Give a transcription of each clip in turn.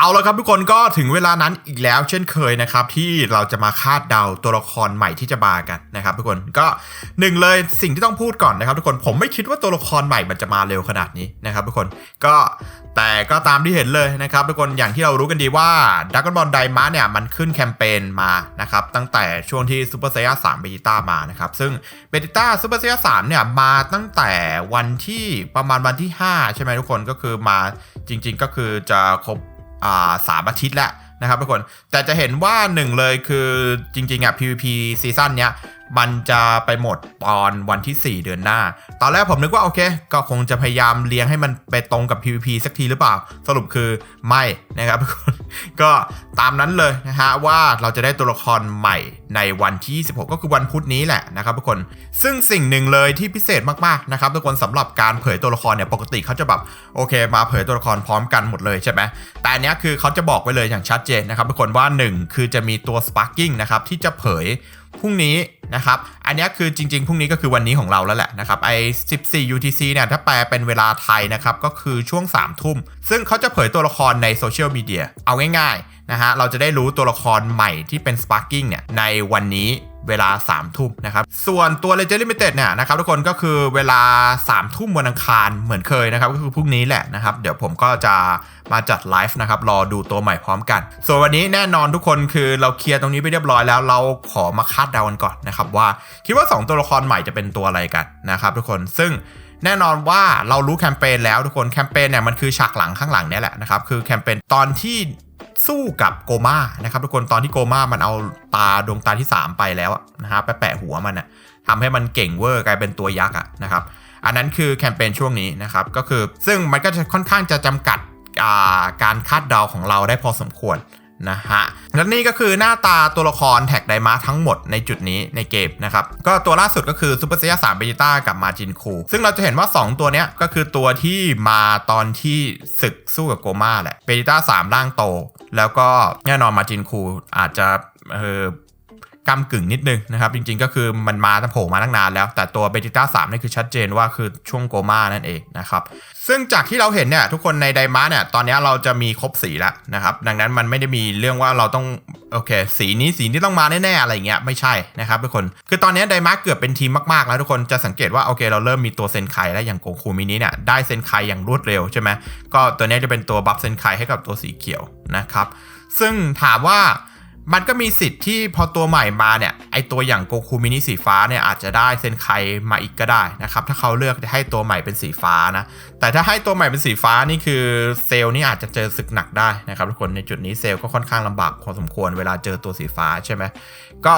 เอาละครับทุกคนก็ถึงเวลานั้นอีกแล้วเช่นเคยนะครับ ที่เราจะมาคาดเดาตัวละครใหม่ที่จะมากันนะครับ ทุกคนก็หนึ่งเลยสิ่งที่ต้องพูดก่อนนะครับ ทุกคนผมไม่คิดว่าตัวละครใหม่มันจะมาเร็วขนาดนี้นะครับ ทุกคนก็แต่ก็ตามที่เห็นเลยนะครับ ทุกคนอย่างที่เรารู้กันดีว่าดักกอนบอลไดมาเนี่ยมันขึ้นแคมเปญมานะครับตั้งแต่ช่วงที่ซูเปอร์เซียสามเบต้ามานะครับซึ่งเบต้าซูเปอร์เซียสามเนี่ยมาตั้งแต่วันที่ประมาณวันที่ 5 ใช่ไหมทุกคนก็คือมาจริง ๆ ก็คือจะครบ สามอาทิตย์แล้วนะครับทุกคน แต่จะเห็นว่าหนึ่งเลยคือจริงๆอะ PVP ซีซั่นเนี้ย มันจะไปหมดตอนวันที่ 4 เดือนหน้า ตอนแรกผมนึกว่าโอเค ก็คงจะพยายามเลี้ยงให้มันไปตรงกับ PVP สักทีหรือเปล่า สรุปคือไม่นะครับทุกคนก็ตามนั้นเลยนะฮะว่าเราจะได้ตัวละครใหม่ในวันที่26ก็คือวันพุธนี้แหละนะครับทุกคน ซึ่งสิ่งหนึ่งเลยที่พิเศษมากๆนะครับทุกคนสำหรับการเผยตัวละครเนี่ยปกติเขาจะแบบโอเค มาเผยตัวละครพร้อมกันหมดเลยใช่ไหมแต่อันเนี้ยคือเขาจะบอกไว้เลยอย่างชัดเจนนะครับทุกคนว่า 1 คือจะมีตัว Sparking นะครับที่จะเผยพรุ่งนี้นะครับ อันนี้คือจริง ๆ พรุ่งนี้ก็คือวันนี้ของเราแล้วแหละนะครับไอ้14 UTC เนี่ยถ้าแปลเป็นเวลาไทยนะครับ ก็คือช่วง 3 ทุ่ม ซึ่งเขาจะเผยตัวละครในโซเชียลมีเดียเอาง่ายๆนะฮะเราจะได้รู้ตัวละครใหม่ที่เป็น Sparking เนี่ยในวันนี้ เวลา3ทุ่มนะครับ ส่วนตัว Legend Limited เนี่ยนะครับทุกคนก็คือเวลา3ทุ่มวันอังคารเหมือนเคยนะครับก็คือพรุ่งนี้แหละนะครับ เดี๋ยวผมก็จะมาจัดไลฟ์นะครับรอดูตัวใหม่พร้อมกัน ส่วนวันนี้แน่นอนทุกคนคือเราเคลียร์ตรงนี้ไปเรียบร้อยแล้วเราขอมาคาดเดากันก่อนนะครับว่าคิดว่า 2 ตัวละครใหม่จะเป็นตัวอะไรกันนะครับทุกคนซึ่งแน่นอนว่าเรารู้แคมเปญแล้วทุกคนแคมเปญเนี่ยมันคือฉากหลังข้างหลังเนี่ยแหละนะครับคือแคมเปญตอนที่ สู้กับโกมานะครับทุกคนตอนที่โกมามันเอาตาดวงตาที่ 3 ไปแล้วนะฮะไปแปะหัวมันอะทำให้มันเก่งเวอร์กลายเป็นตัวยักษ์อะนะครับอันนั้นคือแคมเปญช่วงนี้นะครับก็คือซึ่งมันก็จะค่อนข้างจะจำกัดการคาดเดาของเราได้พอสมควร นะฮะและนี่ก็คือหน้าตาตัวละครแท็กไดมาทั้งหมดในจุดนี้ในเกมนะครับ ก็ตัวล่าสุดก็คือซูเปอร์เซียสามเบจิต้ากับมาจินคู ซึ่งเราจะเห็นว่า 2 ตัวเนี้ยก็คือตัวที่มาตอนที่ศึกสู้กับโกมาแหละเบจิต้าสามร่างโต แล้วก็แน่นอนมาจินคูอาจจะเออ กำกึ่งนิดนึงนะครับ จริงๆก็คือมันมาตั้งโผล่มาตั้งนานแล้ว แต่ตัวเบจิต้าสามนี่คือชัดเจนว่าคือช่วงโกมานั่นเองนะครับ ซึ่งจากที่เราเห็นเนี่ยทุกคนในไดมาเนี่ยตอนนี้เราจะมีครบสีแล้วนะครับ ดังนั้นมันไม่ได้มีเรื่องว่าเราต้องโอเค สีนี้สีที่ต้องมาแน่ๆอะไรเงี้ยไม่ใช่นะครับทุกคน คือตอนนี้ไดมาเกือบเป็นทีมมากๆแล้วทุกคนจะสังเกตว่าโอเค เราเริ่มมีตัวเซนไคแล้วอย่างโกคูมินิเนี่ยได้เซนไคอย่างรวดเร็วใช่ไหมก็ตัวนี้จะเป็นตัวบัฟเซนไคให้กับตัวสีเขียวนะครับซึ่งถามว่า มันก็มีสิทธิ์ที่พอตัวใหม่มาเนี่ยไอตัวอย่างโกคูมินิสีฟ้าเนี่ยอาจจะได้เซนไคมาอีกก็ได้นะครับถ้าเขาเลือกให้ตัวใหม่เป็นสีฟ้านะแต่ถ้าให้ตัวใหม่เป็นสีฟ้านี่คือเซลล์นี่อาจจะเจอศึกหนักได้นะครับทุกคนในจุดนี้เซลล์ก็ค่อนข้างลำบากพอสมควรเวลาเจอตัวสีฟ้าใช่ไหมก็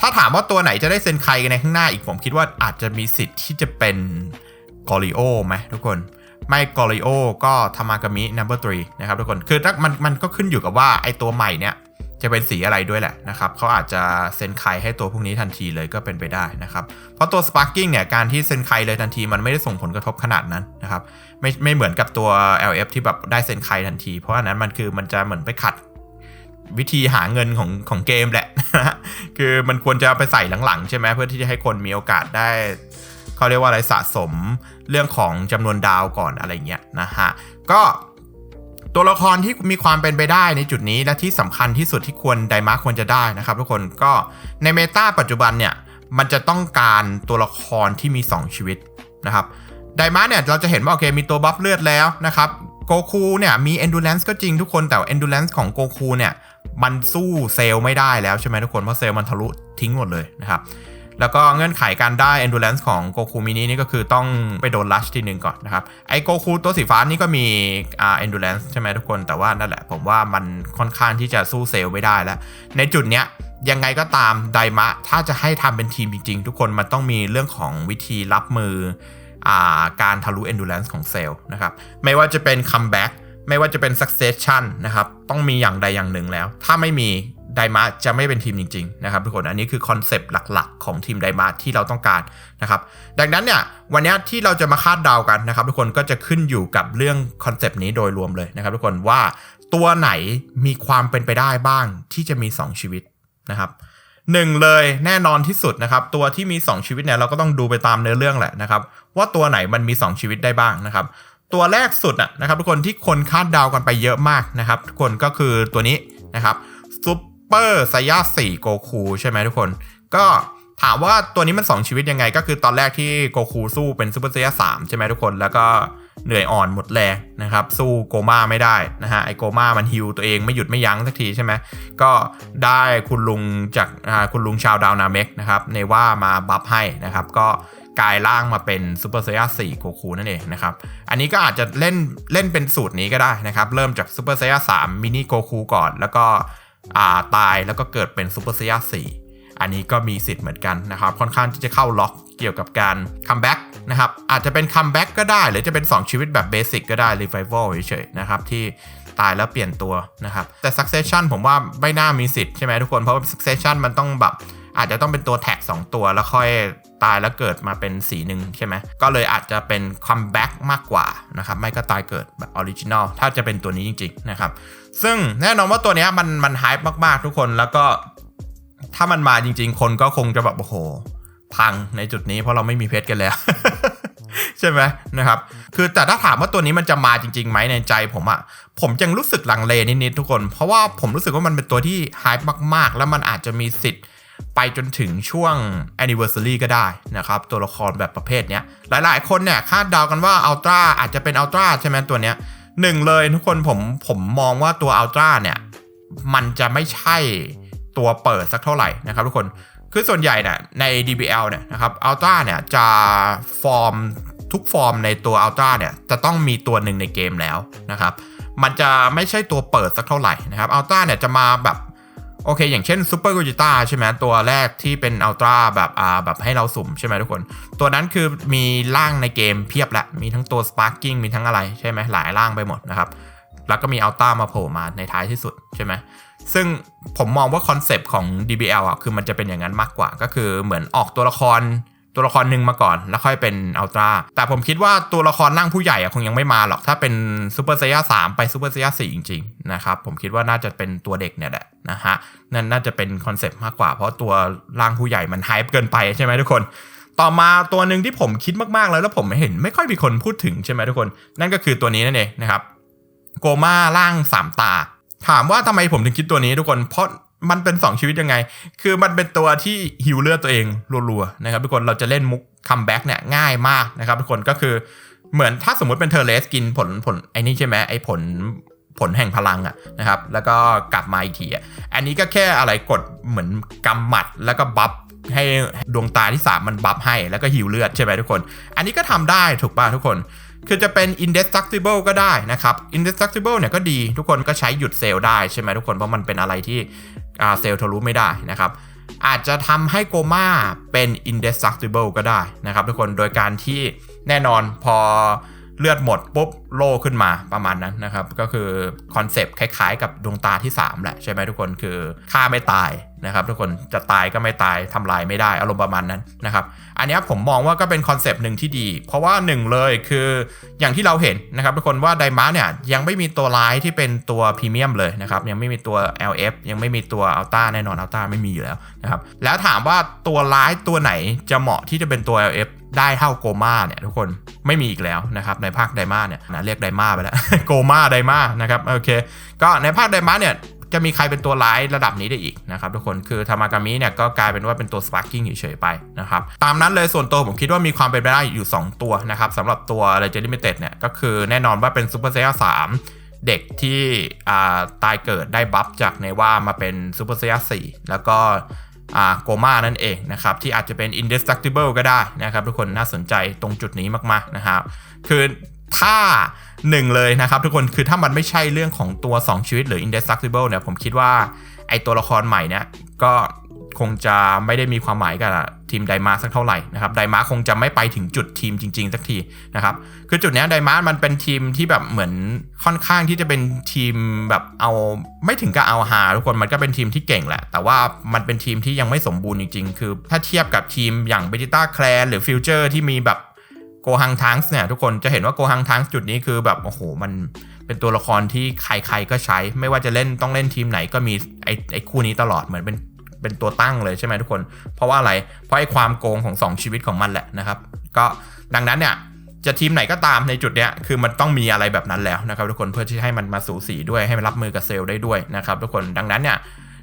ถ้าถามว่าตัวไหนจะได้เซนไคในข้างหน้าอีกผมคิดว่าอาจจะมีสิทธิ์ที่จะเป็นกอริโอไหมทุกคนไม่กอริโอก็ทามากามิ number three นะครับทุกคนคือถ้ามันมันก็ขึ้นอยู่กับว่าไอตัวใหม่เนี่ย จะเป็นสีอะไรด้วยแหละนะครับเขาอาจจะเซ็นไคให้ตัวพวกนี้ทันทีเลยก็เป็นไปได้นะครับ เพราะตัว Sparking เนี่ยการที่เซ็นไคเลยทันทีมันไม่ได้ส่งผลกระทบขนาดนั้นนะครับไม่ไม่เหมือนกับตัว LF ที่แบบได้เซ็นไคทันที เพราะอันนั้นมันคือมันจะเหมือนไปขัดวิธีหาเงินของของเกมแหละ คือมันควรจะไปใส่หลังๆ ใช่ไหมเพื่อที่จะให้คนมีโอกาสได้เขาเรียกว่าอะไรสะสมเรื่องของจำนวนดาวก่อนอะไรเงี้ยนะฮะก็ ตัวละครที่มีความเป็นไปได้ในจุดนี้และที่สำคัญที่สุดที่ควรไดมาร์ควรจะได้นะครับ ทุกคนก็ในเมตาปัจจุบันเนี่ยมันจะต้องการตัวละครที่มี 2 ชีวิตนะครับไดมาร์เนี่ยเราจะเห็นว่าโอเคมีตัวบัฟเลือดแล้วนะครับโกคูเนี่ยมี endurance ก็จริงทุกคนแต่ endurance ของโกคูเนี่ยมันสู้เซลไม่ได้แล้วใช่ไหมทุกคนเพราะเซลมันทะลุทิ้งหมดเลยนะครับ แล้วก็เงื่อนไขการได้ endurance ของโกคูมินินี่ก็คือต้องไปโดนลัชทีหนึ่งก่อนนะครับ ไอโกคูตัวสีฟ้านี่ก็มีอ่า endurance ใช่ไหมทุกคน แต่ว่านั่นแหละผมว่ามันค่อนข้างที่จะสู้เซลไม่ได้แล้ว ในจุดเนี้ยยังไงก็ตามไดมะ ถ้าจะให้ทำเป็นทีมจริง ๆ ทุกคนมันต้องมีเรื่องของวิธีรับมืออาการทะลุ endurance ของเซลนะครับ ไม่ว่าจะเป็น comeback ไม่ว่าจะเป็น succession นะครับ ต้องมีอย่างใดอย่างหนึ่งแล้ว ถ้าไม่มี ไดมาจะไม่เป็นทีมจริงๆนะครับทุกคนอันนี้คือคอนเซปต์หลักๆ ของทีมไดมาที่เราต้องการนะครับดังนั้นเนี่ยวันนี้ที่เราจะมาคาดเดากันนะครับทุกคนก็จะขึ้นอยู่กับเรื่องคอนเซปต์นี้โดยรวมเลยนะครับทุกคนว่าตัวไหนมีความเป็นไปได้บ้างที่จะมี 2 ชีวิตนะครับหนึ่งเลยแน่นอนที่สุดนะครับตัวที่มี 2 ชีวิตเนี่ยเราก็ต้องดูไปตามเนื้อเรื่องแหละนะครับว่าตัวไหนมันมี 2 ชีวิตได้บ้างนะครับตัวแรกสุดนะครับทุกคนที่คนคาดเดากันไปเยอะมากนะครับทุกคนก็คือตัวนี้นะครับซู เปอร์ไซย่าสี่โกคูใช่ไหมทุกคน ก็ถามว่าตัวนี้มัน 2 ชีวิตยังไง ก็คือตอนแรกที่โกคูสู้เป็นซูเปอร์ไซย่าสามใช่ไหมทุกคน แล้วก็เหนื่อยอ่อนหมดแรงนะครับ สู้โกมาไม่ได้นะฮะไอโกมามันฮิวตัวเองไม่หยุดไม่ยั้งสักทีใช่ไหมก็ได้คุณลุงจากคุณลุงชาวดาวนาเมกนะครับในว่ามาบัฟให้นะครับ ก็กลายร่างมาเป็นซูเปอร์ไซย่าสี่โกคูนั่นเองนะครับ อันนี้ก็อาจจะเล่นเล่นเป็นสูตรนี้ก็ได้นะครับ เริ่มจากซูเปอร์ไซย่าสามมินิโกคูก่อน แล้วก็ ตายแล้วก็เกิดเป็นซูเปอร์ไซยาสี่อันนี้ก็มีสิทธิ์เหมือนกันนะครับ ค่อนข้างที่จะเข้าล็อกเกี่ยวกับการคัมแบ็กนะครับ อาจจะเป็นคัมแบ็กก็ได้ หรือจะเป็น 2 ชีวิตแบบเบสิกก็ได้รีไฟเวลเฉยๆนะครับ ที่ตายแล้วเปลี่ยนตัวนะครับ แต่ succession ผมว่าไม่น่ามีสิทธิ์ใช่ไหมทุกคน เพราะว่า succession มันต้องแบบ อาจจะต้องเป็นตัวแท็ก 2 ตัวแล้วค่อยตายแล้วเกิดมาเป็นสีหนึ่งใช่ไหมก็เลยอาจจะเป็นคัมแบ็กมากกว่านะครับไม่ก็ตายเกิดแบบออริจินอลถ้าจะเป็นตัวนี้จริงๆนะครับซึ่งแน่นอนว่าตัวนี้มันมันไฮป์มากๆทุกคนแล้วก็ถ้ามันมาจริง ๆ คนก็คงจะแบบโอ้โห พังในจุดนี้เพราะเราไม่มีเพชรกันแล้ว ใช่ไหมนะครับ คือแต่ถ้าถามว่าตัวนี้มันจะมาจริงๆไหมในใจผมอะผมยังรู้สึกลังเลนิดๆทุกคน เพราะว่าผมรู้สึกว่ามันเป็นตัวที่ไฮป์มากๆ แล้วมันอาจจะมีสิทธิ์ ไปจนถึงช่วง anniversary ก็ได้นะครับ ตัวละครแบบประเภทเนี้ย หลายๆ คนเนี่ยคาดเดากันว่าอัลตร้าอาจจะเป็นอัลตร้าใช่ไหมตัวเนี้ยหนึ่งเลยทุกคนผมผมมองว่าตัวอัลตร้าเนี่ย มันจะไม่ใช่ตัวเปิดสักเท่าไหร่นะครับทุกคนคือส่วนใหญ่เนี่ยใน DBL เนี่ยนะครับอัลตร้าเนี่ยจะฟอร์มทุกฟอร์มในตัวอัลตร้าเนี่ยจะต้องมีตัวหนึ่งในเกมแล้วนะครับ มันจะไม่ใช่ตัวเปิดสักเท่าไหร่นะครับอัลตร้าเนี่ยจะมาแบบ โอเค อย่างเช่นซูเปอร์กูจิต้าใช่ไหมตัวแรกที่เป็นอัลตร้าแบบอ่าแบบให้เราสุ่มใช่ไหมทุกคน ตัวนั้นคือมีร่างในเกมเพียบแหละ มีทั้งตัวสปาร์กิ้งมีทั้งอะไรใช่ไหมหลายร่างไปหมดนะครับ แล้วก็มีอัลตร้ามาโผล่มาในท้ายที่สุดใช่ไหมซึ่งผมมองว่าคอนเซปต์ของ DBL อะคือมันจะเป็นอย่างนั้นมากกว่า ก็คือเหมือนออกตัวละคร ตัวละครหนึ่งมาก่อน แล้วค่อยเป็นอัลตร้าแต่ผมคิดว่าตัวละครร่างผู้ใหญ่อะคงยังไม่มาหรอก ถ้าเป็นซูเปอร์ไซย่าสามไปซูเปอร์ไซย่าสี่จริงๆนะครับผมคิดว่าน่าจะเป็นตัวเด็กเนี่ยแหละนะฮะนั่นน่าจะเป็นคอนเซปต์มากกว่าเพราะตัวร่างผู้ใหญ่มันไฮป์เกินไปใช่ไหมทุกคน ต่อมาตัวหนึ่งที่ผมคิดมากๆแล้วแล้วผมเห็นไม่ค่อยมีคนพูดถึงใช่ไหมทุกคน นั่นก็คือตัวนี้นั่นเองนะครับโกมาร่างสามตาถามว่าทำไมผมถึงคิดตัวนี้ทุกคนเพราะ มันเป็น 2 ชีวิตยังไง คือมันเป็นตัวที่ฮิวเลือดตัวเองรัวๆนะครับทุกคน เราจะเล่นมุกคัมแบ็กเนี่ยง่ายมากนะครับทุกคนก็คือเหมือนถ้าสมมุติเป็นเทอร์เลสกินผลผลไอ้นี่ใช่ไหมไอ้ผลผลแห่งพลังอะนะครับแล้วก็กลับมาอีกทีอะอันนี้ก็แค่อะไรกดเหมือนกำหมัดแล้วก็บัฟให้ดวงตาที่ 3 มันบัฟให้แล้วก็ฮิวเลือดใช่ไหมทุกคน อันนี้ก็ทำได้ถูกป่ะทุกคน คือจะเป็น indestructible ก็ได้นะครับ indestructible เนี่ยก็ดีทุกคนก็ใช้หยุดเซลล์ได้ใช่ไหมทุกคนเพราะมันเป็นอะไรที่เซลล์ทะลุไม่ได้นะครับ อาจจะทำให้โกมาเป็น indestructible ก็ได้นะครับ ทุกคนโดยการที่แน่นอนพอ เลือดหมดปุ๊บโล่ขึ้นมาประมาณนั้นนะครับ ก็คือคอนเซปต์คล้ายๆ กับดวงตาที่ 3 แหละใช่ไหมทุกคนคือฆ่าไม่ตายนะครับ ทุกคนจะตายก็ไม่ตายทำลายไม่ได้อารมณ์ประมาณนั้นนะครับ อันนี้ผมมองว่าก็เป็นคอนเซปต์หนึ่งที่ดี เพราะว่าหนึ่งเลยคืออย่างที่เราเห็นนะครับ ทุกคนว่าไดมาร์เนี่ยยังไม่มีตัวร้ายที่เป็นตัวพรีเมียมเลยนะครับ ยังไม่มีตัว LF ยังไม่มีตัวอัลต้าแน่นอนอัลต้าไม่มีอยู่แล้วนะครับแล้วถามว่าตัวร้ายตัวไหนจะเหมาะที่จะเป็นตัว LF ได้เท่าโกมาเนี่ยทุกคนไม่มีอีกแล้วนะครับในภาคไดมาเนี่ยนะเรียกไดมาไปแล้วโกมาไดมานะครับโอเคก็ในภาคไดมาเนี่ยจะมีใครเป็นตัวร้ายระดับนี้ได้อีกนะครับทุกคนคือธรรมากามิเนี่ยก็กลายเป็นว่าเป็นตัวสปาร์กิ้งเฉยๆไปนะครับตามนั้นเลยส่วนตัวผมคิดว่ามีความเป็นไปได้อยู่ 2 ตัวนะครับสำหรับตัว l e g e n d Limited เนี่ยก็คือแน่นอนว่าเป็น Super Saiyan 3เด็กที่ตายเกิดได้บัฟจากในว่ามาเป็น Super Saiyan 4แล้วก็ อ่าโกมานั่นเองนะครับ ที่อาจจะเป็น indestructible ก็ได้นะครับ ทุกคนน่าสนใจตรงจุดนี้มากๆนะครับ คือถ้าหนึ่งเลยนะครับทุกคนคือถ้ามันไม่ใช่เรื่องของตัว 2 ชีวิตหรือ indestructible เนี่ยผมคิดว่าไอตัวละครใหม่เนี่ยก็ คงจะไม่ได้มีความหมายกับทีมไดมาสักเท่าไหร่นะครับไดมาคงจะไม่ไปถึงจุดทีมจริง ๆ สักทีนะครับคือจุดนี้ไดมามันเป็นทีมที่แบบเหมือนค่อนข้างที่จะเป็นทีมแบบเอาไม่ถึงกับเอาหาทุกคนมันก็เป็นทีมที่เก่งแหละ แต่ว่ามันเป็นทีมที่ยังไม่สมบูรณ์จริง ๆ คือถ้าเทียบกับทีมอย่างเบจิต้าแคลร์หรือฟิวเจอร์ที่มีแบบโกฮังทังส์เนี่ยทุกคนจะเห็นว่าโกฮังทังส์จุดนี้คือแบบโอ้โหมันเป็นตัวละครที่ใครๆก็ใช้ ไม่ว่าจะเล่นต้องเล่นทีมไหนก็มีไอ้ไอ้คู่นี้ตลอดเหมือนเป็น เป็นตัวตั้งเลยใช่ไหมทุกคน เพราะว่าอะไร เพราะไอ้ความโกงของ 2 ชีวิตของมันแหละนะครับ ก็ดังนั้นเนี่ยจะทีมไหนก็ตามในจุดเนี้ยคือมันต้องมีอะไรแบบนั้นแล้วนะครับ ทุกคนเพื่อที่ให้มันมาสูสีด้วยให้มันรับมือกับเซลล์ได้ด้วยนะครับ ทุกคนดังนั้นเนี่ย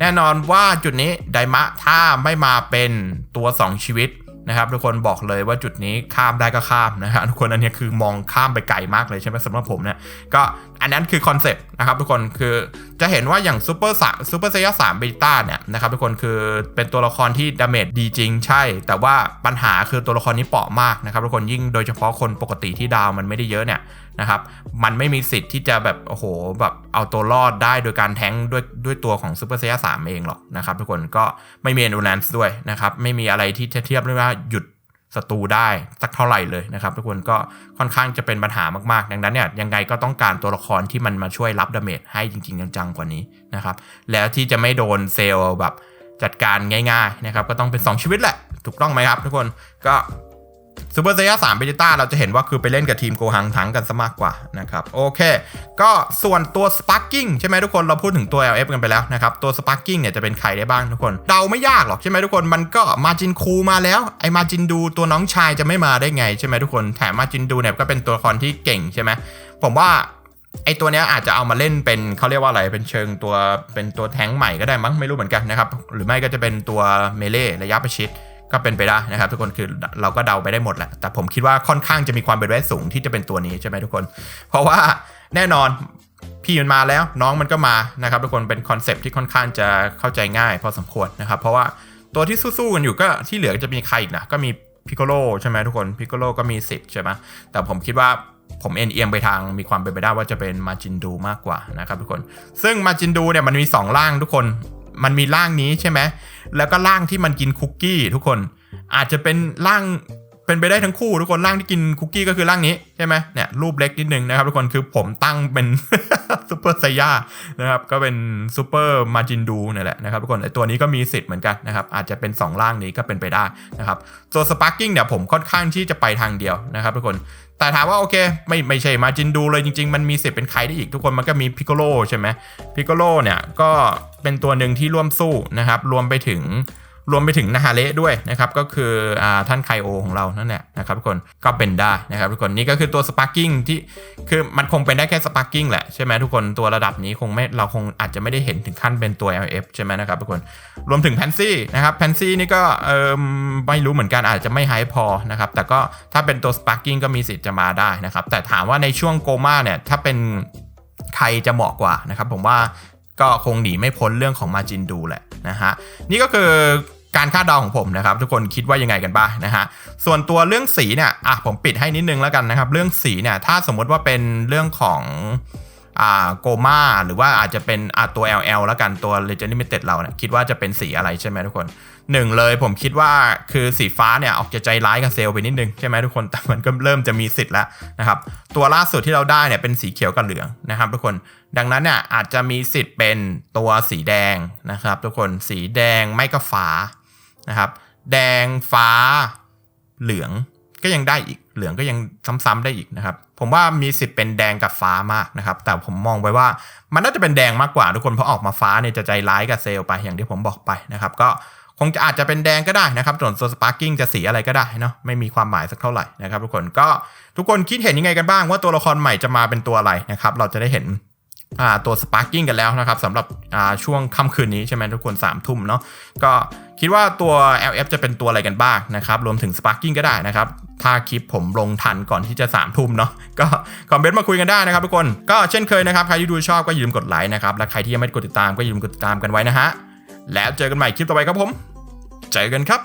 แน่นอนว่าจุดนี้ไดมะถ้าไม่มาเป็นตัว 2 ชีวิต นะครับทุกคนบอกเลยว่าจุดนี้ข้ามได้ก็ข้ามนะฮะทุกคนอันนี้คือมองข้ามไปไกลมากเลยใช่ไหมสำหรับผมเนี่ยก็อันนั้นคือคอนเซปต์นะครับทุกคนคือจะเห็นว่าอย่างซูเปอร์สซูเปอร์เซย่าสามเบต้าเนี่ยนะครับทุกคนคือเป็นตัวละครที่ดาเมจดีจริงใช่ แต่ว่าปัญหาคือตัวละครนี้เปราะมากนะครับทุกคนยิ่งโดยเฉพาะคนปกติที่ดาวมันไม่ได้เยอะเนี่ย นะครับ มันไม่มีสิทธิ์ที่จะแบบโอ้โหแบบเอาตัวรอดได้โดยการแทงด้วยด้วยตัวของซูเปอร์เซียสามเองหรอกนะครับทุกคนก็ไม่มี endurance ด้วยนะครับ ไม่มีอะไรที่เทียบได้ว่าหยุดศัตรูได้สักเท่าไหร่เลยนะครับทุกคนก็ค่อนข้างจะเป็นปัญหามากๆ ดังนั้นเนี่ยยังไงก็ต้องการตัวละครที่มันมาช่วยรับดาเมจให้จริง ๆ จังๆกว่านี้นะครับแล้วที่จะไม่โดนเซลล์แบบจัดการง่าย ๆ นะครับ ก็ต้องเป็น 2 ชีวิตแหละ ถูกต้องไหมครับ ทุกคนก็ ซูเปอร์เซียสามเบจิต้าเราจะเห็นว่าคือไปเล่นกับทีมโกหังทังกันซะมากกว่านะครับโอเค ก็ส่วนตัว Sparking ใช่ไหมทุกคนเราพูดถึงตัว LF กันไปแล้วนะครับ ตัว Sparking เนี่ยจะเป็นใครได้บ้างทุกคน เดาไม่ยากหรอกใช่ไหมทุกคนมันก็มาจินคูมาแล้วไอ้มาจินดูตัวน้องชายจะไม่มาได้ไงใช่ไหมทุกคนแถมมาจินดูเนี่ยก็เป็นตัวละครที่เก่งใช่ไหมผมว่าไอตัวเนี้ยอาจจะเอามาเล่นเป็นเขาเรียกว่าอะไรเป็นเชิงตัวเป็นตัวแทงค์ใหม่ก็ได้มั้งไม่รู้เหมือนกันนะครับหรือไม่ก็จะเป็นตัวเมเล่ระยะประชิด ก็เป็นไปได้นะครับ ทุกคนคือเราก็เดาไปได้หมดแหละ แต่ผมคิดว่าค่อนข้างจะมีความเป็นไปได้สูงที่จะเป็นตัวนี้ใช่ไหมทุกคน เพราะว่าแน่นอนพี่มันมาแล้วน้องมันก็มานะครับ ทุกคนเป็นคอนเซปที่ค่อนข้างจะเข้าใจง่าย พอสมควรนะครับ เพราะว่าตัวที่สู้ๆกันอยู่ก็ที่เหลือจะมีใครอีกนะก็มีพิโกโลใช่ไหมทุกคนพิโกโลก็มีสิทธิ์ใช่ไหมแต่ผมคิดว่าผมเอ็นเอียงไปทางมีความเป็นไปได้ว่าจะเป็นมาจินดูมากกว่านะครับทุกคน ซึ่งมาจินดูเนี่ยมันมีสองร่างทุกคน มันมีร่างนี้ใช่ไหมแล้วก็ร่างที่มันกินคุกกี้ทุกคน อาจจะเป็นร่างเป็นไปได้ทั้งคู่ทุกคนร่างที่กินคุกกี้ก็คือร่างนี้ใช่ไหมเนี่ยรูปเล็กนิดนึงนะครับทุกคนคือผมตั้งเป็นซูเปอร์ไซย่านะครับก็เป็นซูเปอร์มาจินดูนี่แหละนะครับทุกคนไอตัวนี้ก็มีสิทธิ์เหมือนกันนะครับอาจจะเป็น 2 ร่างนี้ก็เป็นไปได้นะครับตัวสปาร์กิ้งเนี่ยผมค่อนข้างที่จะไปทางเดียวนะครับทุกคนแต่ถามว่าโอเคไม่ไม่ใช่มาจินดูเลยจริง ๆ มันมีสิทธิ์เป็นใครได้อีกทุกคนมันก็มีพิกโลใช่ไหมพิกโลเนี่ยก็ เป็นตัวหนึ่งที่ร่วมสู้นะครับ รวมไปถึงรวมไปถึงนาฮาเละด้วยนะครับ ก็คืออท่านไคโอของเรานั่นแหละนะครับทุกคนก็เป็นได้นะครับทุกคนนี่ก็คือตัวสปาร์กิ้งที่คือมันคงเป็นได้แค่สปาร์กิ้งแหละใช่ไหมทุกคนตัวระดับนี้คงไม่เราคงอาจจะไม่ได้เห็นถึงขั้นเป็นตัว LF ใช่ไหมนะครับทุกคนรวมถึงแพนซี่นะครับแพนซี่นี่ก็เออไม่รู้เหมือนกันอาจจะไม่ไฮพอนะครับแต่ก็ถ้าเป็นตัวสปาร์กิ้งก็มีสิทธิ์จะมาได้นะครับแต่ถามว่าในช่วงโกมาเนี่ยถ้าเป็นใครจะเหมาะกว่านะครับผมว่า ก็คงหนีไม่พ้นเรื่องของมาจินดูแหละนะฮะนี่ก็คือการคาดเดาของผมนะครับ ทุกคนคิดว่ายังไงกันบ้างนะฮะส่วนตัวเรื่องสีเนี่ยอะผมปิดให้นิดนึงแล้วกันนะครับ เรื่องสีเนี่ยถ้าสมมติว่าเป็นเรื่องของอ่าโกมาหรือว่าอาจจะเป็นอะตัว LL แล้วกันตัว Legend Limited เราเนี่ยคิดว่าจะเป็นสีอะไรใช่ไหมทุกคน หนึ่งเลยผมคิดว่าคือสีฟ้าเนี่ยออกจะใจร้ายกับเซลล์ไปนิดนึงใช่ไหมทุกคนแต่มันก็เริ่มจะมีสิทธิ์แล้วนะครับตัวล่าสุดที่เราได้เนี่ยเป็นสีเขียวกับเหลืองนะครับทุกคนดังนั้นเนี่ยอาจจะมีสิทธิ์เป็นตัวสีแดงนะครับทุกคนสีแดงไม่ก็ฟ้านะครับแดงฟ้าเหลืองก็ยังได้อีกเหลืองก็ยังซ้ำๆได้อีกนะครับผมว่ามีสิทธิ์เป็นแดงกับฟ้ามากนะครับแต่ผมมองไปว่ามันน่าจะเป็นแดงมากกว่าทุกคนเพราะออกมาฟ้าเนี่ยจะใจร้ายกับเซลล์ไปอย่างที่ผมบอกไปนะครับก็ คงจะอาจจะเป็นแดงก็ได้นะครับส่วนตัวสปาร์กิ้งจะสีอะไรก็ได้เนาะไม่มีความหมายสักเท่าไหร่นะครับทุกคนก็ทุกคนคิดเห็นยังไงกันบ้างว่าตัวละครใหม่จะมาเป็นตัวอะไรนะครับเราจะได้เห็นตัวสปาร์กิ้งกันแล้วนะครับสำหรับช่วงค่ำคืนนี้ใช่ไหมทุกคน3ามทุ่มเนาะก็คิดว่าตัว LF จะเป็นตัวอะไรกันบ้างนะครับรวมถึง Sparking ก็ได้นะครับถ้าคลิปผมลงทันก่อนที่จะ3ามทุ่มเนาะก็คอมเมนต์มาคุยกันได้นะครับทุกคนก็เช่นเคยนะครับใครที่ดูชอบก็อย่าลืมกดไลค์นะครับและใครที่ยังไม่กดติดตามก็อย่าลืมกดติดตามกันไว้นะฮะ แล้วเจอกันใหม่คลิปต่อไปครับผม เจอกันครับ